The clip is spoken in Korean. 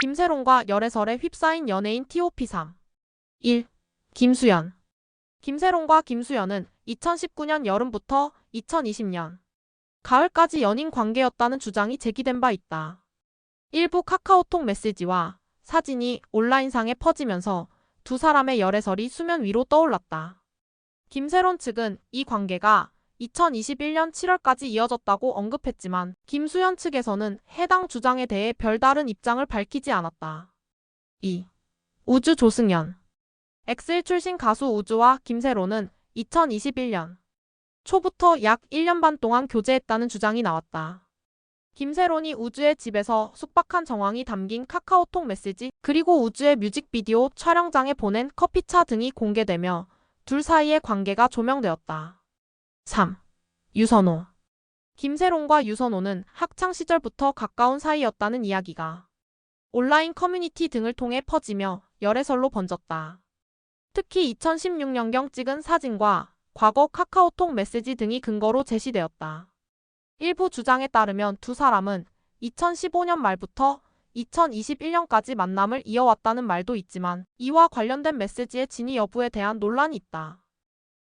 김세론과 열애설에 휩싸인 연예인 TOP3 1. 김수연 김세론과 김수연은 2019년 여름부터 2020년 가을까지 연인 관계였다는 주장이 제기된 바 있다. 일부 카카오톡 메시지와 사진이 온라인상에 퍼지면서 두 사람의 열애설이 수면 위로 떠올랐다. 김세론 측은 이 관계가 2021년 7월까지 이어졌다고 언급했지만 김수현 측에서는 해당 주장에 대해 별다른 입장을 밝히지 않았다. 2. 우주 조승연 엑셀 출신 가수 우주와 김세론은 2021년 초부터 약 1년 반 동안 교제했다는 주장이 나왔다. 김세론이 우주의 집에서 숙박한 정황이 담긴 카카오톡 메시지 그리고 우주의 뮤직비디오 촬영장에 보낸 커피차 등이 공개되며 둘 사이의 관계가 조명되었다. 3. 유선호 김세론과 유선호는 학창 시절부터 가까운 사이였다는 이야기가 온라인 커뮤니티 등을 통해 퍼지며 열애설로 번졌다. 특히 2016년경 찍은 사진과 과거 카카오톡 메시지 등이 근거로 제시되었다. 일부 주장에 따르면 두 사람은 2015년 말부터 2021년까지 만남을 이어왔다는 말도 있지만 이와 관련된 메시지의 진위 여부에 대한 논란이 있다.